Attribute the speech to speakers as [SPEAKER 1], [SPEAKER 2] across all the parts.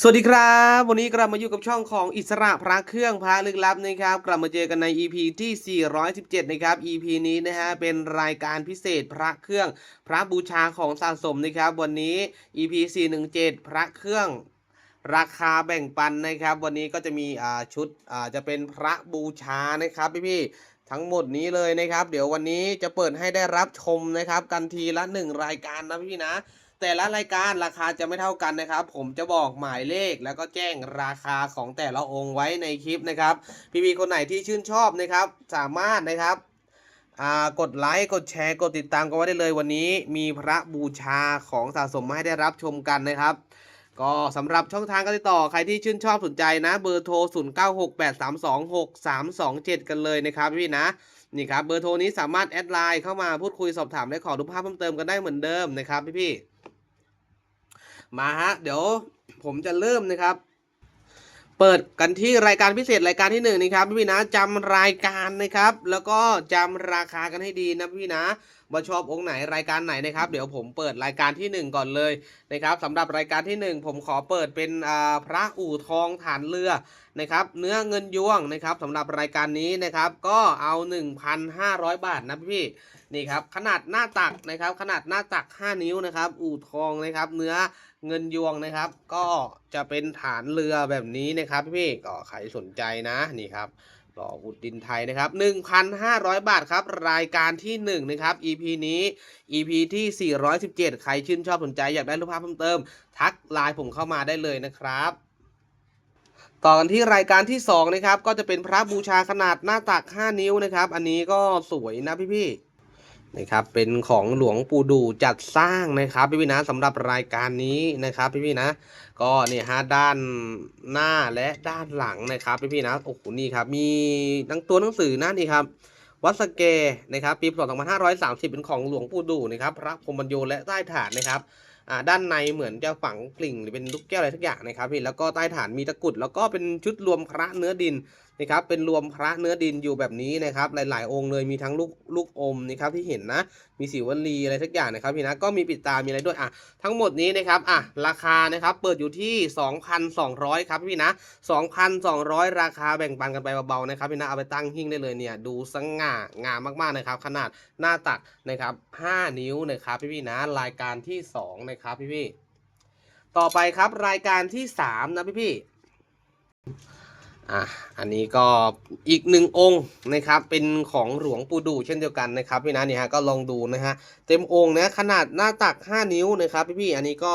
[SPEAKER 1] สวัสดีครับ วันนี้กลับมาอยู่กับช่องของอิสระพระเครื่องพระลึกลับนะครับ กลับมาเจอกันใน EP ที่ 417 นะครับ EP นี้นะฮะเป็นรายการพิเศษพระเครื่องพระบูชาของสะสมนะครับ วันนี้ EP 417 พระเครื่องราคาแบ่งปันนะครับ วันนี้ก็จะมีอ่าชุดอ่าจะเป็นพระบูชานะครับพี่ๆทั้งหมดนี้เลยนะครับ เดี๋ยววันนี้จะเปิดให้ได้รับชมนะครับ กันทีละหนึ่งรายการนะพี่ๆนะ แต่ละรายการราคาจะไม่เท่ากันนะครับ ผมจะบอกหมายเลขแล้วก็แจ้งราคาของแต่ละองค์ไว้ในคลิปนะครับพี่ๆคนไหนที่ชื่นชอบนะครับ สามารถนะครับกดไลค์กดแชร์กดติดตามกันไว้ได้เลยวันนี้ มีพระบูชาของสะสมมาให้ได้รับชมกันนะครับก็สำหรับช่องทางการติดต่อใครที่ชื่นชอบสนใจนะ เบอร์โทร 0968326327 กันเลยนะครับพี่นะนี่ครับเบอร์โทรนี้สามารถแอดไลน์เข้ามาพูดคุยสอบถามและขอดูปภาพเพิ่มเติมกันได้เหมือนเดิมนะครับพี่ๆ มาฮะ เดี๋ยวผมจะเริ่มนะครับ เปิดกันที่รายการพิเศษรายการที่หนึ่งนะครับพี่นะจำรายการนะครับ แล้วก็จำราคากันให้ดีนะพี่นะว่าชอบองค์ไหนรายการไหนนะครับ เดี๋ยวผมเปิดรายการที่หนึ่งก่อนเลยนะครับสำหรับรายการที่หนึ่งผมขอเปิดเป็นอ่าพระอู่ทองฐานเรือนะครับ เนื้อเงินยวงนะครับสำหรับรายการนี้นะครับ ก็เอา 1,500 บาทนะพี่ นี่ครับขนาดหน้าตักนะครับ ขนาดหน้าตัก 5 นิ้วนะครับ อู่ทองนะครับ เนื้อเงินยวงนะครับ ก็จะเป็นฐานเรือแบบนี้นะครับพี่ก็ใครสนใจนะนี่ครับหล่ออุดดินไทยนะครับ 1,500 บาทครับ รายการที่ 1 นะครับ EP นี้ EP ที่ 417 ใครชื่นชอบสนใจอยากได้รูปภาพเพิ่มเติม ทักไลน์ผมเข้ามาได้เลยนะครับต่อกันที่รายการที่2นะครับก็จะเป็นพระบูชาขนาดหน้าตัก 5 นิ้วนะครับ อันนี้ก็สวยนะพี่ๆ นะครับเป็นของหลวงปู่ดูจัดสร้างนะครับพี่พี่นะสำหรับรายการนี้นะครับพี่พี่นะก็เนี่ยฮะด้านหน้าและด้านหลังนะครับพี่พี่นะโอ้โหนี่ครับมีทั้งตัวหนังสือนะนี่ครับวัดสเกนะครับปีพศ2530 เป็นของหลวงปู่ดูนะครับพระพรมบรรโยและใต้ฐานนะครับด้านในเหมือนจะฝังกลิ่งหรือเป็นลูกแก้วอะไรทักอย่างนะครับพี่แล้วก็ใต้ฐานมีตะกุดแล้วก็เป็นชุดรวมพระเนื้อดิน นะครับเป็นรวมพระเนื้อดินอยู่แบบนี้นะครับ หลาย ๆ องค์เลยมีทั้งลูกลูกอมนะครับที่เห็นนะ มีสีวัลีอะไรทักอย่างนะครับพี่นะก็มีปิดตามีอะไรด้วยอะทั้งหมดนี้นะครับอะราคานะครับเปิดอยู่ที่ 2,200 ครับพี่นะ 2,200 ราคาแบ่งปันกันไปเบาๆนะครับพี่นะเอาไปตั้งหิ้งได้เลยเนี่ยดูสง่างามมากๆนะครับ ขนาดหน้าตักนะครับ 5 นิ้วนะครับพี่พี่นะรายการที่ 2 นะครับพี่พี่ต่อไปครับรายการที่ 3 นะพี่พี่ อะอันนี้ก็อีกหนึ่งองค์นะครับ เป็นของหลวงปู่ดูเช่นเดียวกันนะครับพี่นะนี่ฮะก็ลองดูนะฮะเต็มองค์นะขนาดหน้าตัก 5 นิ้วนะครับพี่ๆอันนี้ก็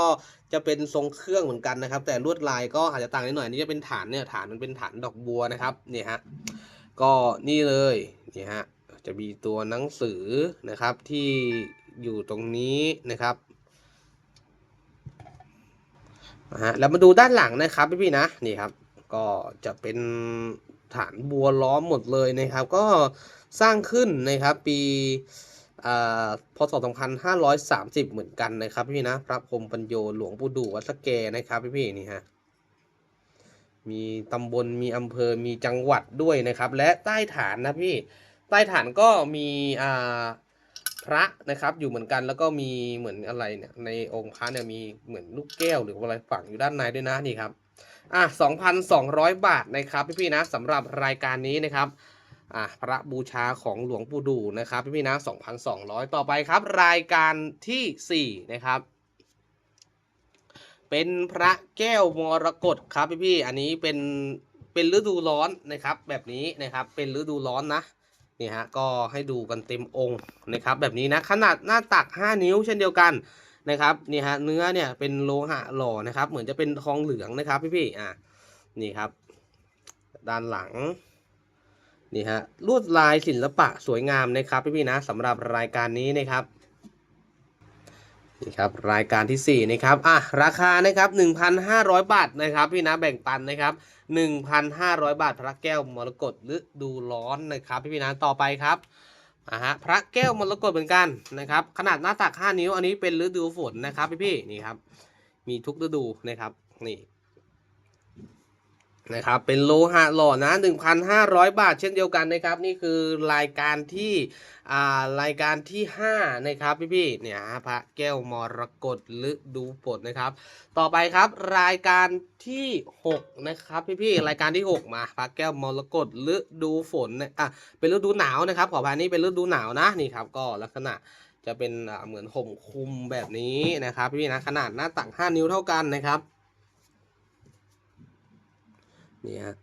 [SPEAKER 1] จะเป็นทรงเครื่องเหมือนกันนะครับ แต่ลวดลายก็อาจจะต่างนิดหน่อยอันนี้จะเป็นฐานเนี่ยฐานมันเป็นฐานดอกบัวนะครับนี่ฮะก็นี่เลยนี่ฮะจะมีตัวหนังสือนะครับที่อยู่ตรงนี้นะครับนะฮะแล้วมาดูด้านหลังนะครับพี่ๆนะนี่ครับ ก็จะเป็นฐานบัวล้อมหมดเลยนะครับ ก็สร้างขึ้นนะครับปีอ่าพศ2530 เหมือนกันนะครับพี่นะพระพรมปัญโยหลวงปู่ดูวัดสะเกนะครับพี่พี่นี่ฮะมีตำบลมีอำเภอมีจังหวัดด้วยนะครับ และใต้ฐานนะพี่ใต้ฐานก็มีอ่าพระนะครับอยู่เหมือนกันแล้วก็มีเหมือนอะไรเนี่ยในองค์พระเนี่ยมีเหมือนลูกแก้วหรืออะไรฝังอยู่ด้านในด้วยนะนี่ครับ อะ2,200 บาทนะครับพี่ๆนะสำหรับรายการนี้นะครับอะพระบูชาของหลวงปู่ดูนะครับพี่ๆนะ2,200 ต่อไปครับ รายการทีสี่4นะครับเป็นพระแก้วมรกตครับพี่ๆอันนี้เป็นเป็นฤดูร้อนนะครับ แบบนี้นะครับเป็นฤดูร้อนนะนี่ฮะก็ให้ดูกันเต็มองค์นะครับ แบบนี้นะขนาดหน้าตัก 5 นิ้วเช่นเดียวกัน นะครับนี่ฮะเนื้อเนี่ยเป็นโลหะหล่อนะครับ เหมือนจะเป็นทองเหลืองนะครับพี่พี่ๆอะนี่ครับ ด้านหลังนี่ฮะลวดลายศิลปะสวยงามนะครับพี่พี่ๆนะสำหรับรายการนี้นะครับนี่ครับรายการที่สี่นะครับอะราคานะครับ 1,500 บาทนะครับ พี่นะแบ่งปันนะครับ 1,500 บาทพระแก้วมรกตฤดูร้อนนะครับ พี่พี่ๆนะต่อไปครับ อ่าฮะพระแก้วมรกตเหมือนกันนะครับ ขนาดหน้าตัก 5 นิ้วอันนี้เป็นฤดูฝนนะครับพี่พี่นี่ครับ มีทุกฤดูนะครับนี่ นะครับเป็นโลหะหล่อนะ 1,500 บาทเช่นเดียวกันนะครับ นี่คือรายการที่อ่ารายการที่ 5 นะครับพี่ๆเนี่ยพระแก้วมรกตฤดูฝนนะครับ ต่อไปครับรายการที่ 6 นะครับพี่ๆรายการที่ 6 มาพระแก้วมรกตฤดูฝนนะอะเป็นฤดูหนาวนะครับขออภัยนี่เป็นฤดูหนาวนะนี่ครับก็ลักษณะจะเป็นเหมือนห่มคลุมแบบนี้นะครับพี่นะขนาดหน้าตัก5นิ้วเท่ากันนะครับ นี่ฮะ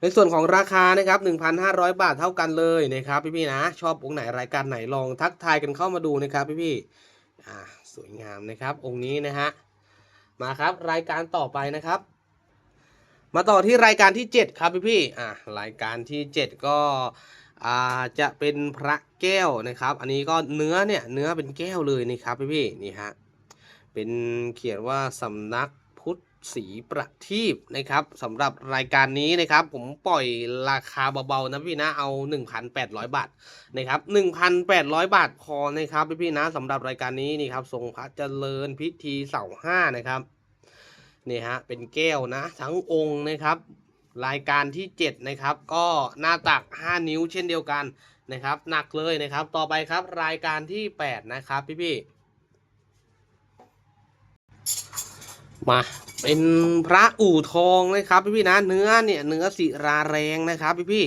[SPEAKER 1] ในส่วนของราคานะครับ 1,500 บาทเท่ากันเลยนะครับพี่ๆนะ ชอบองค์ไหนรายการไหนลองทักทายกันเข้ามาดูนะครับพี่ๆอ่าสวยงามนะครับองค์นี้นะฮะมาครับรายการต่อไปนะครับ มาต่อที่รายการที่ 7 ครับพี่ๆอ่ารายการที่ 7 ก็อ่าจะเป็นพระแก้วนะครับ อันนี้ก็เนื้อเนี่ยเนื้อเป็นแก้วเลยนะครับพี่ๆนี่ฮะเป็นเขียนว่าสำนัก พุทธศรีประทีปนะครับสำหรับรายการนี้นะครับ ผมปล่อยราคาเบาๆนะพี่นะเอา 1,800 บาทนะครับ 1,800 บาทพอนะครับพี่ๆนะสำหรับรายการนี้นี่ครับทรงพระเจริญพิธีเสาห้านะครับนี่ฮะเป็นแก้วนะ ทั้งองค์นะครับ รายการที่ 7 นะครับ ก็หน้าตัก 5 นิ้วเช่นเดียวกันนะครับหนักเลยนะครับ ต่อไปครับรายการที่ 8 นะครับพี่พี่ๆมา เป็นพระอู่ทองนะครับพี่พี่นะเนื้อเนี่ยเนื้อสิราแรงนะครับพี่พี่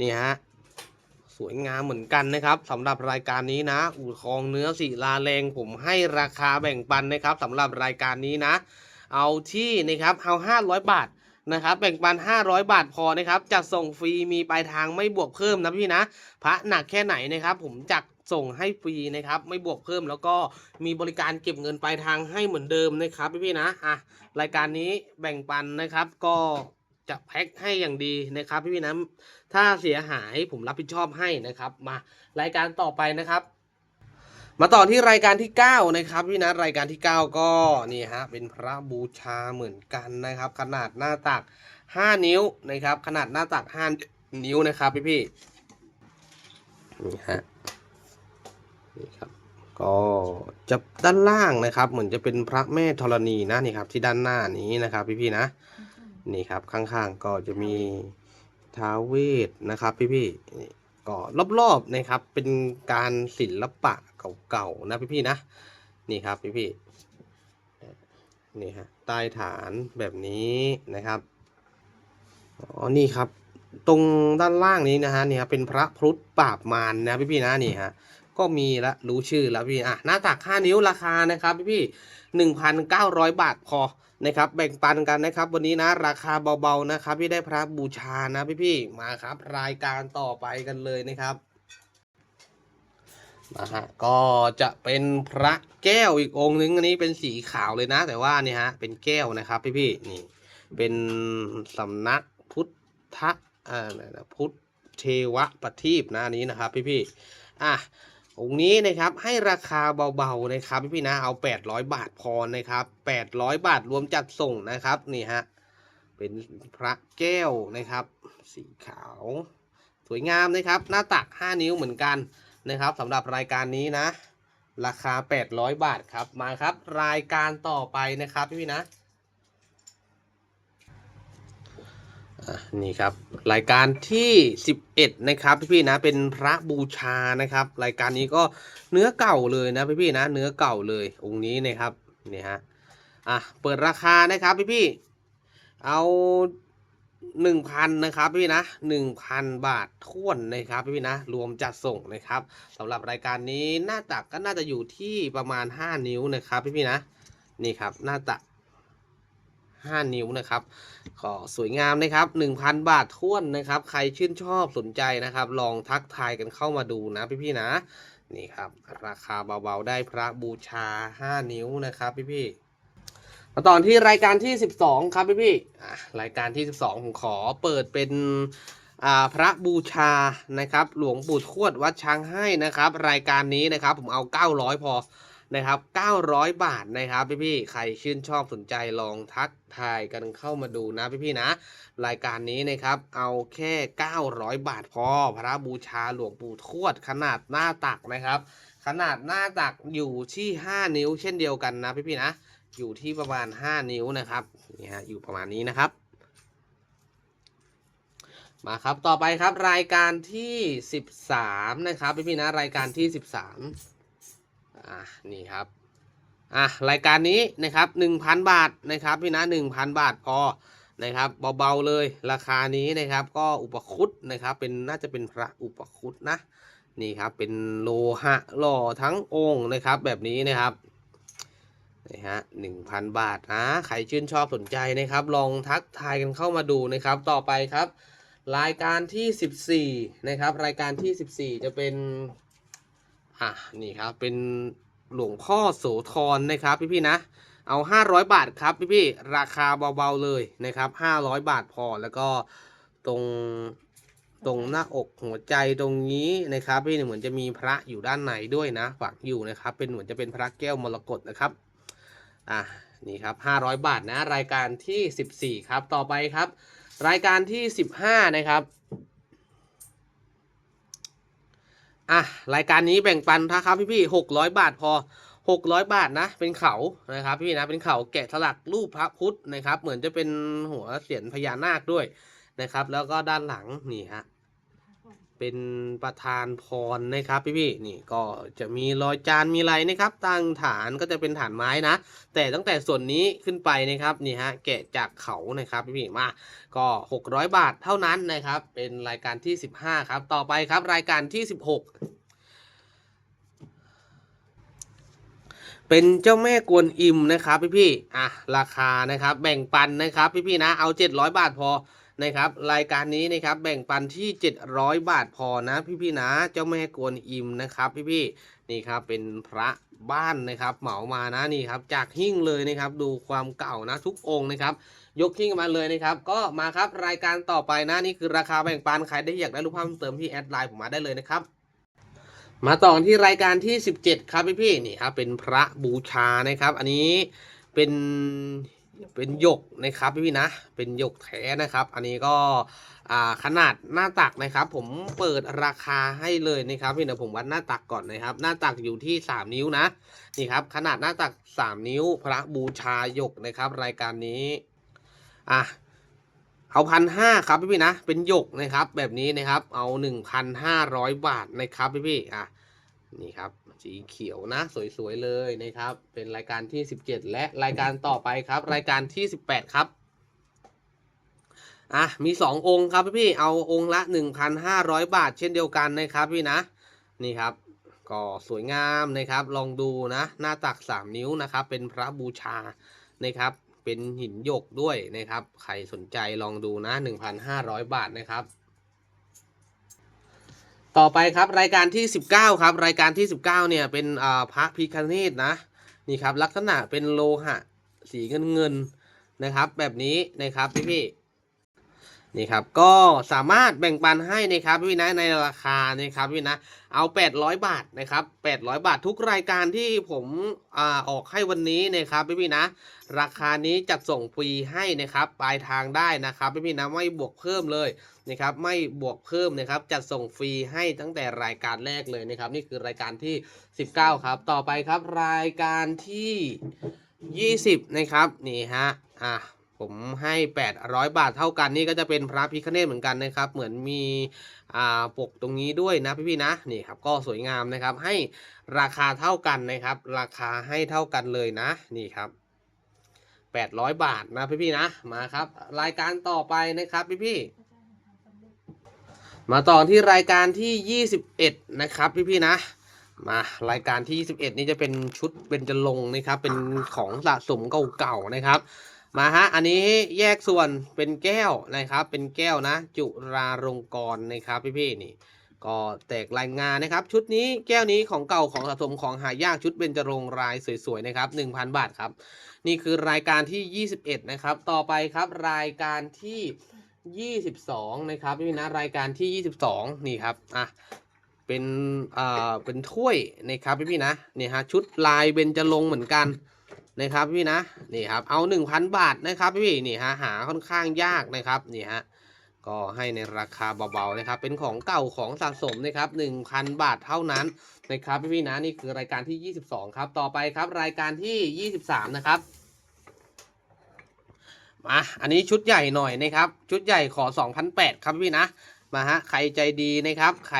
[SPEAKER 1] นี่ฮะสวยงามเหมือนกันนะครับสำหรับรายการนี้นะ อู่ทองเนื้อศิลาแรงผมให้ราคาแบ่งปันนะครับสำหรับรายการนี้นะ เอาที่นะครับเอา500 บาท นะครับแบ่งปัน 500 บาทพอนะครับจัดส่งฟรีมีปลายทางไม่บวกเพิ่มนะพี่นะ พระหนักแค่ไหนนะครับ ผมจัดส่งให้ฟรีนะครับไม่บวกเพิ่มแล้วก็มีบริการเก็บเงินปลายทางให้เหมือนเดิมนะครับพี่พี่ๆนะอะรายการนี้แบ่งปันนะครับก็จะแพ็คให้อย่างดีนะครับพี่พี่ๆนะถ้าเสียหายผมรับผิดชอบให้นะครับ มารายการต่อไปนะครับ มาต่อที่รายการที่ 9 นะครับพี่นะรายการที่ 9 ก็นี่ฮะเป็นพระบูชาเหมือนกันนะครับ ขนาดหน้าตัก 5 นิ้วนะครับ ขนาดหน้าตัก 5 นิ้วนะครับพี่พี่นี่ฮะนี่ครับก็จะด้านล่างนะครับ เหมือนจะเป็นพระแม่ธรณีนะนี่ครับ ที่ด้านหน้านี้นะครับ พี่พี่นะนี่ครับข้างๆก็จะมีท้าวเวทนะครับ พี่ๆนี่ ก็รอบๆนะครับ เป็นการศิลปะเก่าๆนะพี่ๆนะ นี่ครับพี่ๆนี่ฮะใต้ฐานแบบนี้นะครับอ๋อนี่ครับ ตรงด้านล่างนี้นะฮะนี่ครับเป็นพระพรุษปราบมารนะพี่ๆนะนี่ฮะก็มีละรู้ชื่อแล้วพี่อะหน้าตัก 5 นิ้วราคานะครับพี่ๆ1,900บาทพอ นะครับ แบ่งปันกันนะครับ วันนี้นะราคาเบาๆนะครับพี่ได้พระบูชานะพี่ๆมาครับ รายการต่อไปกันเลยนะครับนะฮะก็จะเป็นพระแก้วอีกองค์นึงอันนี้เป็นสีขาวเลยนะ แต่ว่านี่ฮะเป็นแก้วนะครับพี่ๆนี่เป็นสำนักพุทธะอ่าพุทธเทวประทีปนะอันนี้นะครับพี่ๆอะ องค์นี้นะครับให้ราคาเบาๆนะครับพี่ๆนะเอา 800 บาทพอนะครับ 800 บาทรวมจัดส่งนะครับนี่ฮะเป็นพระแก้วนะครับ สีขาว สวยงามนะครับ หน้าตัก 5 นิ้วเหมือนกันนะครับสำหรับรายการนี้นะ ราคา 800 บาทครับมาครับ รายการต่อไปนะครับพี่ๆนะ อะ นี่ครับรายการที่ 11 นะครับพี่ๆนะเป็นพระบูชานะครับ รายการนี้ก็เนื้อเก่าเลยนะพี่ๆนะเนื้อเก่าเลยองค์นี้นะครับนี่ฮะอะเปิดราคานะครับพี่ๆเอา1,000นะครับพี่นะ1,000บาทท้วนนะครับพี่ๆนะรวมจัดส่งนะครับสำหรับรายการนี้หน้าตักก็น่าจะอยู่ที่ประมาณ 5 นิ้วนะครับพี่ๆนะนี่ครับหน้าตัก 5 นิ้วนะครับขอสวยงามนะครับ 1,000 บาทท้วนนะครับ ใครชื่นชอบสนใจนะครับ ลองทักทายกันเข้ามาดูนะพี่ๆนะ นี่ครับ ราคาเบาๆได้พระบูชา 5 นิ้วนะครับพี่ๆมาตอนที่รายการที่ 12 ครับพี่ๆอ่รายการที่ 12 ผมขอเปิดเป็นอ่าพระบูชานะครับ หลวงปู่ทวดวัดช้างให้นะครับ รายการนี้นะครับ ผมเอา 900 พอ นะครับ 900 บาทนะครับพี่ๆใครชื่นชอบสนใจลองทักทายกันเข้ามาดูนะพี่ๆนะ รายการนี้นะครับ เอาแค่ 900 บาทพอ พระบูชาหลวงปู่ทวดขนาดหน้าตักนะครับ ขนาดหน้าตักอยู่ที่ 5 นิ้ว เช่นเดียวกันนะพี่ๆนะ อยู่ที่ประมาณ 5 นิ้วนะครับนี่ฮะอยู่ประมาณนี้นะครับมาครับ ต่อไปครับรายการที่สิบสามนะครับ พี่พี่นะ รายการที่สิบสาม อะนี่ครับอะรายการนี้นะครับหนึ่งพันบาทนะครับพี่นะหนึ่งพันบาทพอนะครับเบาๆเลยราคานี้นะครับ ก็อุปคุตนะครับ เป็นน่าจะเป็นพระอุปคุตนะนี่ครับเป็นโลหะหล่อทั้งองค์นะครับ แบบนี้นะครับนี่ฮะหนึ่งพันบาทนะใครชื่นชอบสนใจนะครับ ลองทักทายกันเข้ามาดูนะครับ ต่อไปครับ รายการที่ 14 นะครับ รายการที่ 14 จะเป็น อะนี่ครับเป็นหลวงพ่อโสธรนะครับพี่ๆนะ เอา 500 บาทครับพี่ๆราคาเบาๆเลยนะครับ 500 บาทพอแล้วก็ตรงตรงหน้าอกหัวใจตรงนี้นะครับ พี่เหมือนจะมีพระอยู่ด้านในด้วยนะฝังอยู่นะครับ เป็นเหมือนจะเป็นพระแก้วมรกตนะครับอะนี่ครับ 500 บาทนะรายการที่ 14 ครับต่อไปครับ รายการที่ 15 นะครับ อะรายการนี้แบ่งปันนะครับพี่พี่ๆ600บาทพอหกร้อยบาทนะ เป็นเขานะครับพี่นะเป็นเขาแกะสลักรูปพระพุทธนะครับ เหมือนจะเป็นหัวเสียนพญานาคด้วยนะครับ แล้วก็ด้านหลังนี่ฮะ เป็นประธานพรนะครับพี่พี่นี่ก็จะมีรอยจานมีอะไรนะครับตั้งฐานก็จะเป็นฐานไม้นะ แต่ตั้งแต่ส่วนนี้ขึ้นไปนะครับนี่ฮะแกะจากเขานะครับพี่พี่มาก็ 600 บาทเท่านั้นนะครับ เป็นรายการที่ 15 ครับต่อไปครับรายการที่ 16เป็นเจ้าแม่กวนอิมนะครับพี่พี่อะราคานะครับแบ่งปันนะครับพี่พี่นะเอา 700 บาทพอ นะครับรายการนี้นะครับแบ่งปันที่ 700 บาทพอนะ พี่พี่ๆนะเจ้าแม่กวนอิมนะครับพี่พี่ๆนี่ครับเป็นพระบ้านนะครับ เหมามานะนี่ครับจากหิ้งเลยนะครับ ดูความเก่านะทุกองค์นะครับ ยกทิ้งมาเลยนะครับ ก็มาครับรายการต่อไปนะนี่คือราคาแบ่งปันใครได้อยากได้รูปภาพเพิ่มเติมที่แอดไลน์ผมมาได้เลยนะครับมาต่อที่รายการที่ 17 ครับพี่พี่ๆนี่ครับเป็นพระบูชานะครับ อันนี้เป็น เป็นหยกนะครับพี่พี่นะ เป็นหยกแท้นะครับ อันนี้ก็ขนาดหน้าตักนะครับ ผมเปิดราคาให้เลยนะครับพี่เดี๋ยวผมวัดหน้าตักก่อนนะครับ หน้าตักอยู่ที่ 3 นิ้วนะนี่ครับขนาดหน้าตัก 3 นิ้ว พระบูชาหยกนะครับ รายการนี้อะเอาพันห้าครับพี่พี่นะเป็นหยกนะครับ แบบนี้นะครับ เอาหนึ่งพันห้าร้อยบาทนะครับพี่พี่อะนี่ครับ สีเขียวนะ สวยๆเลยนะครับ เป็นรายการที่สิบเจ็ดและรายการต่อไปครับ รายการที่สิบแปดครับอะมีสององค์ครับพี่ๆเอาองค์ละหนึ่งพันห้าร้อยบาท เช่นเดียวกันนะครับพี่นะนี่ครับก็สวยงามนะครับ ลองดูนะ หน้าตักสามนิ้วนะครับ เป็นพระบูชานะครับเป็นหินหยกด้วยนะครับ ใครสนใจลองดูนะ 1,500 บาทนะครับ ต่อไปครับรายการที่ 19 ครับ รายการที่ 19 เนี่ยเป็นอ่าพระพิคเนตนะนี่ครับลักษณะเป็นโลหะสีเงินเงินนะครับ แบบนี้นะครับพี่พี่ นี่ครับก็สามารถแบ่งปันให้นะครับพี่นะในราคานะครับพี่นะเอา 800 บาทนะครับ800 บาททุกรายการที่ผมอ่าออกให้วันนี้นะครับพี่พี่ๆนะ ราคานี้จัดส่งฟรีให้นะครับปลายทางได้นะครับพี่พี่ๆนะไม่บวกเพิ่มเลยนะครับไม่บวกเพิ่มนะครับจัดส่งฟรีให้ตั้งแต่รายการแรกเลยนะครับนี่คือรายการที่ 19 ครับ ต่อไปครับรายการที่ 20 นะครับนี่ฮะอะ ผมให้ 800 บาทเท่ากันนี่ก็จะเป็นพระพิคเนตเหมือนกันนะครับ เหมือนมีอ่าปกตรงนี้ด้วยนะพี่ๆนะนี่ครับก็สวยงามนะครับ ให้ราคาเท่ากันนะครับ ราคาให้เท่ากันเลยนะนี่ครับ 800 บาทนะพี่ๆนะมาครับ รายการต่อไปนะครับพี่ๆมาต่อที่รายการที่ 21 นะครับพี่ๆนะมารายการที่ 21 นี่จะเป็นชุดเบญจรงค์นะครับ เป็นของสะสมเก่าๆนะครับ มาฮะ อันนี้แยกส่วนเป็นแก้วนะครับ เป็นแก้วนะ จุราลงกรณ์นะครับพี่ๆนี่ ก็แตกรายงานนะครับ ชุดนี้แก้วนี้ของเก่าของสะสมของหายากชุดเบญจรงรายสวยๆนะครับ 1,000 บาทครับ นี่คือรายการที่ 21 นะครับ ต่อไปครับรายการที่ 22 นะครับพี่นะรายการที่ 22 นี่ครับอะเป็นอ่าเป็นถ้วยนะครับพี่พี่นะนี่ฮะชุดลายเบญจรงเหมือนกัน นะครับพี่นะนี่ครับเอา 1,000 บาทนะครับพี่นี่ฮะหาค่อนข้างยากนะครับนี่ฮะก็ให้ในราคาเบาๆนะครับ เป็นของเก่าของสะสมนะครับ 1,000 บาทเท่านั้นนะครับพี่ๆนะนี่คือรายการที่ 22 ครับ ต่อไปครับรายการที่ 23 นะครับมาอันนี้ชุดใหญ่หน่อยนะครับ ชุดใหญ่ขอ2,008ครับพี่นะมาฮะใครใจดีนะครับ ใคร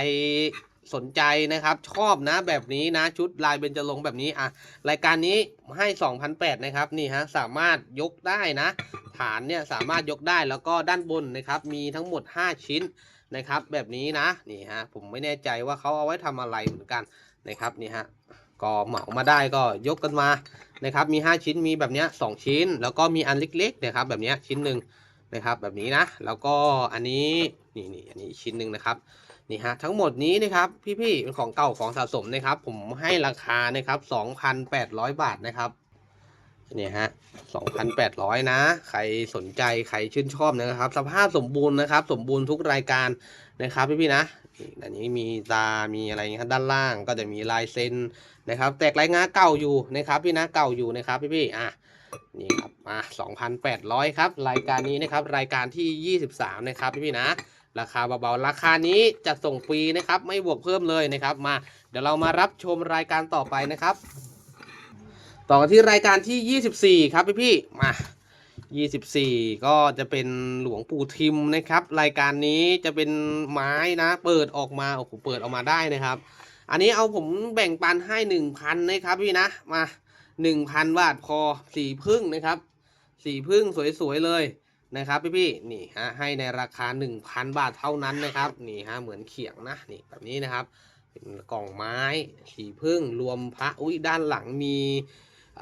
[SPEAKER 1] สนใจนะครับ ชอบนะแบบนี้นะชุดลายเบญจรงแบบนี้อะรายการนี้ให้ 2,008นะครับนี่ฮะสามารถยกได้นะ ฐานเนี่ยสามารถยกได้แล้วก็ด้านบนนะครับมีทั้งหมด 5 ชิ้นนะครับแบบนี้นะนี่ฮะผมไม่แน่ใจว่าเขาเอาไว้ทำอะไรเหมือนกันนะครับนี่ฮะก็เหมามาได้ก็ยกกันมานะครับมี 5 ชิ้นมีแบบเนี้ย2ชิ้น แล้วก็มีอันเล็กๆนะครับแบบเนี้ยชิ้นหนึ่งนะครับแบบนี้นะ แล้วก็อันนี้นี่นี่อันนี้ชิ้นหนึ่งนะครับ นี่ฮะทั้งหมดนี้นะครับพี่ๆเป็นของเก่าของสะสมนะครับ ผมให้ราคานะครับ2,800บาทนะครับเนี่ยฮะ2,800นะ ใครสนใจใครชื่นชอบนะครับ สภาพสมบูรณ์นะครับ สมบูรณ์ทุกรายการนะครับพี่ๆนะอันนี้มีตา มีอะไรเงี้ยครับด้านล่างก็จะมีลายเซ็นนะครับ แตกลายงาเก่าอยู่นะครับ พี่นะเก่าอยู่นะครับพี่ๆอะนี่ครับอะ2,800 ครับ รายการนี้นะครับ รายการที่ 23 นะครับพี่ๆนะ ราคาเบาๆ ราคานี้จะส่งฟรีนะครับ ไม่บวกเพิ่มเลยนะครับ มา เดี๋ยวเรามารับชมรายการต่อไปนะครับ ต่อกันที่รายการที่ 24 ครับพี่ๆมา 24 ก็จะเป็นหลวงปู่ทิมนะครับ รายการนี้จะเป็นไม้นะ เปิดออกมาโอ้โหเปิดออกมาได้นะครับ อันนี้เอาผมแบ่งปันให้ 1,000นะครับพี่นะ มา 1,000 บาทพอสีพึ่งนะครับ สีพึ่งสวยๆเลย นะครับพี่พี่นี่ฮะให้ในราคา 1,000 บาทเท่านั้นนะครับนี่ฮะเหมือนเขียงนะนี่แบบนี้นะครับ เป็นกล่องไม้สีพึ่งรวมพระอุ้ยด้านหลังมี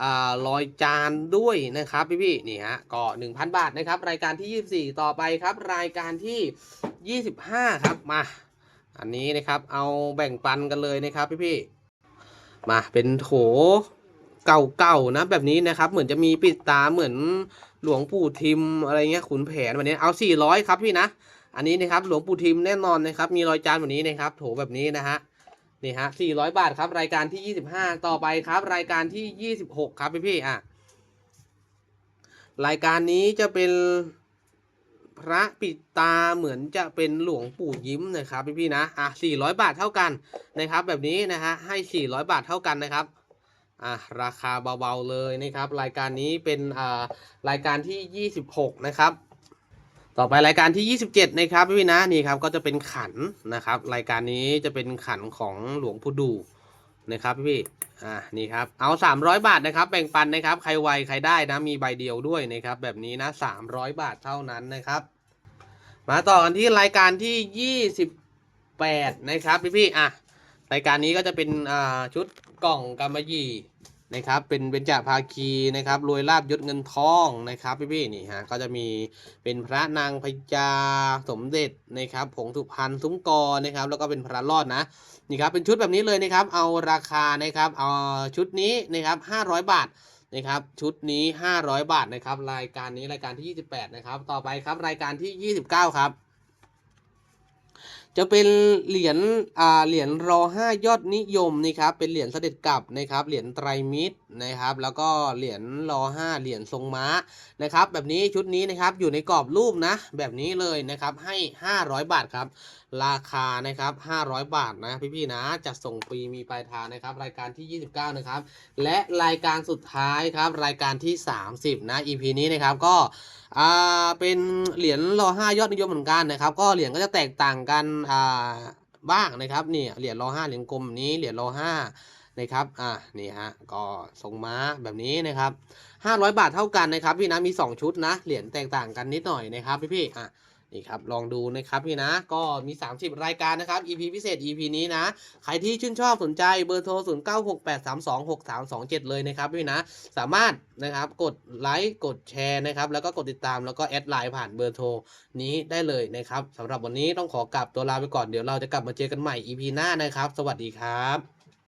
[SPEAKER 1] อ่ารอยจานด้วยนะครับพี่พี่นี่ฮะก็ 1,000 บาทนะครับรายการที่ 24 ต่อไปครับ รายการที่ 25 ครับมา อันนี้นะครับเอาแบ่งปันกันเลยนะครับพี่พี่มาเป็นโถเก่าๆนะแบบนี้นะครับ เหมือนจะมีปิดตาเหมือน หลวงปู่ทิมอะไรเงี้ยขุนแผนแบบนี้เอา400ครับพี่นะ อันนี้นะครับหลวงปู่ทิมแน่นอนนะครับมีรอยจานแบบนี้นะครับโถแบบนี้นะฮะนี่ฮะ400บาทครับรายการที่25ต่อไปครับ รายการที่26ครับพี่พี่อะรายการนี้จะเป็นพระปิดตาเหมือนจะเป็นหลวงปู่ยิ้มนะครับพี่พี่นะอะ400บาทเท่ากันนะครับ แบบนี้นะฮะให้400บาทเท่ากันนะครับ อะราคาเบาๆเลยนะครับ รายการนี้เป็นอ่ารายการที่ 26 นะครับ ต่อไปรายการที่ 27 นะครับพี่นะนี่ครับก็จะเป็นขันนะครับ รายการนี้จะเป็นขันของหลวงปู่ดูนะครับพี่อ่านี่ครับเอา 300 บาทนะครับ แบ่งปันนะครับ ใครไวใครได้นะมีใบเดียวด้วยนะครับ แบบนี้นะ 300 บาทเท่านั้นนะครับ มาต่อกันที่รายการที่ 28 นะครับพี่พี่อะรายการนี้ก็จะเป็นอ่าชุด กล่องกำมะหยี่นะครับเป็นเบญจภาคีนะครับรวยลาบยศเงินทองนะครับพี่พี่นี่ฮะก็จะมีเป็นพระนางพญาสมเด็จนะครับผงสุพรรณซุ้มกอนะครับแล้วก็เป็นพระรอดนะนี่ครับเป็นชุดแบบนี้เลยนะครับเอาราคานะครับเอาชุดนี้นะครับ500 บาทนะครับชุดนี้ 500 บาทนะครับรายการนี้รายการที่ 28 นะครับต่อไปครับรายการที่ 29 ครับ จะเป็นเหรียญอ่าเหรียญรอห้ายอดนิยมนะครับเป็นเหรียญเสด็จกลับนะครับเหรียญไตรมิตรนะครับ แล้วก็เหรียญรอห้าเหรียญทรงม้านะครับ แบบนี้ชุดนี้นะครับอยู่ในกรอบรูปนะ แบบนี้เลยนะครับให้ 500 บาทครับ ราคานะครับ 500 บาทนะพี่ๆนะจัดส่งฟรีมีปลายทางนะครับ รายการที่ 29 นะครับ และรายการสุดท้ายครับ รายการที่ 30 นะ EP นี้นะครับก็อ่าเป็นเหรียญรอห้ายอดนิยมเหมือนกันนะครับ ก็เหรียญก็จะแตกต่างกันอ่าบ้างนะครับนี่เหรียญรอห้าเหรียญกลมนี้เหรียญรอห้า นะครับ อ่า นี่ฮะ ก็ทรงม้าแบบนี้นะครับ 500 บาทเท่ากันนะครับพี่นะ มี 2 ชุดนะ เหรียญแตกต่างกันนิดหน่อยนะครับพี่พี่ๆอะนี่ครับ ลองดูนะครับพี่นะ ก็มี 30 รายการนะครับ EP พิเศษ EP นี้นะ ใครที่ชื่นชอบสนใจเบอร์โทร 0968326327 เลยนะครับพี่นะ สามารถนะครับกดไลค์กดแชร์นะครับ แล้วก็กดติดตามแล้วก็แอดไลน์ผ่านเบอร์โทรนี้ได้เลยนะครับสำหรับวันนี้ต้องขอกลับตัวลาไปก่อนเดี๋ยวเราจะกลับมาเจอกันใหม่ EP หน้านะครับ สวัสดีครับ